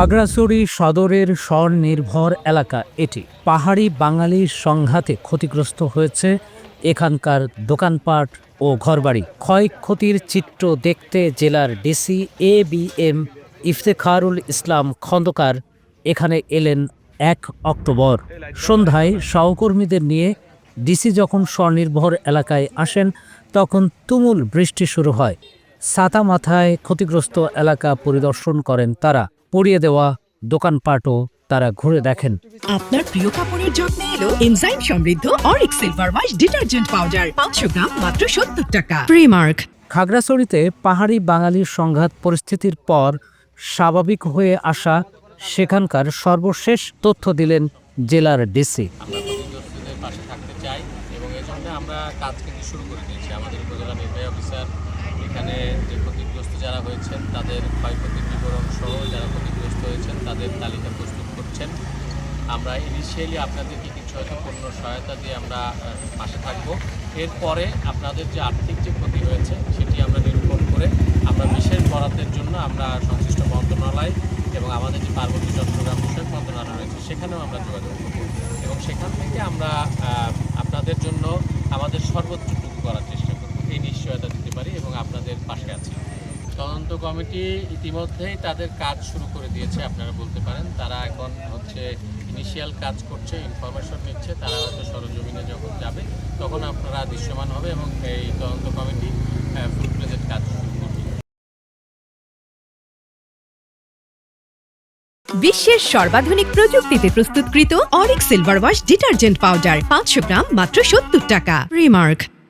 খাগড়াছড়ি সদরের স্বনির্ভর এলাকা এটি। পাহাড়ি বাঙালির সংঘাতে ক্ষতিগ্রস্ত হয়েছে এখানকার দোকানপাট ও ঘরবাড়ি। ক্ষয়ক্ষতির চিত্র দেখতে জেলার DC, A B M, Iftekharul Islam Khandakar এখানে এলেন এক অক্টোবর। সন্ধ্যায় সহকর্মীদের নিয়ে ডিসি যখন স্বনির্ভর এলাকায় আসেন, তখন তুমুল বৃষ্টি শুরু হয়। ছাতা মাথায় ক্ষতিগ্রস্ত এলাকা পরিদর্শন করেন তারা। পড়িয়ে দেওয়া দোকানপাটও তারা ঘুরে দেখেন। আপনার প্রিয় কাপড়ের যত্নে এলো এনজাইম সমৃদ্ধ Auric silver wash detergent powder পাঁচশো গ্রাম মাত্র সত্তর টাকা। প্রিমার্ক খাগড়াছড়িতে পাহাড়ি বাঙালির সংঘাত পরিস্থিতির পর স্বাভাবিক হয়ে আসা সেখানকার সর্বশেষ তথ্য দিলেন জেলার ডিসি। আমরা পাশে থাকতে চাই এবং এই জন্য আমরা কাজ কিন্তু শুরু করে দিয়েছি আমাদের উপজেলা নির্বাহী অফিসার এখানে যে ক্ষতিগ্রস্ত যারা হয়েছেন তাদের ক্ষয়ক্ষতির বিবরণ সহ যারা ক্ষতিগ্রস্ত হয়েছেন, তাদের তালিকা প্রস্তুত করছেন। আমরা ইনিশিয়ালি আপনাদেরকে কিছু হয়তো পণ্য সহায়তা দিয়ে আমরা পাশে থাকব। এরপরে আপনাদের যে আর্থিক যে ক্ষতি হয়েছে সেটি আমরা নিরূপণ করে আমরা বিশেষ বরাদ্দের জন্য আমরা সংশ্লিষ্ট মন্ত্রণালয় এবং আমাদের যে পার্বত্য চট্টগ্রাম বিষয়ক মন্ত্রণালয় রয়েছে, সেখানেও আমরা যোগাযোগ করব। এবং সেখান থেকে আমরা আপনাদের জন্য আমাদের সর্বোচ্চটুকু করার চেষ্টা করব। এই নিশ্চয়তা দিতে পারি এবং আপনাদের পাশে আছি। তদন্ত কমিটি ইতিমধ্যেই তাদের কাজ শুরু করে দিয়েছে, আপনারা বলতে পারেন। তারা এখন হচ্ছে ইনিশিয়াল কাজ করছে ইনফরমেশন নিচ্ছে, তারা হয়তো সরজমিনে যখন যাবে, তখন আপনারা দৃশ্যমান হবে এবং এই তদন্ত কমিটি ফুল কাজ শুরু করবে। বিশ্বের সর্বাধুনিক প্রযুক্তিতে প্রস্তুতকৃত Auric silver wash detergent powder পাঁচশো গ্রাম, মাত্র সত্তর টাকা। প্রিমার্ক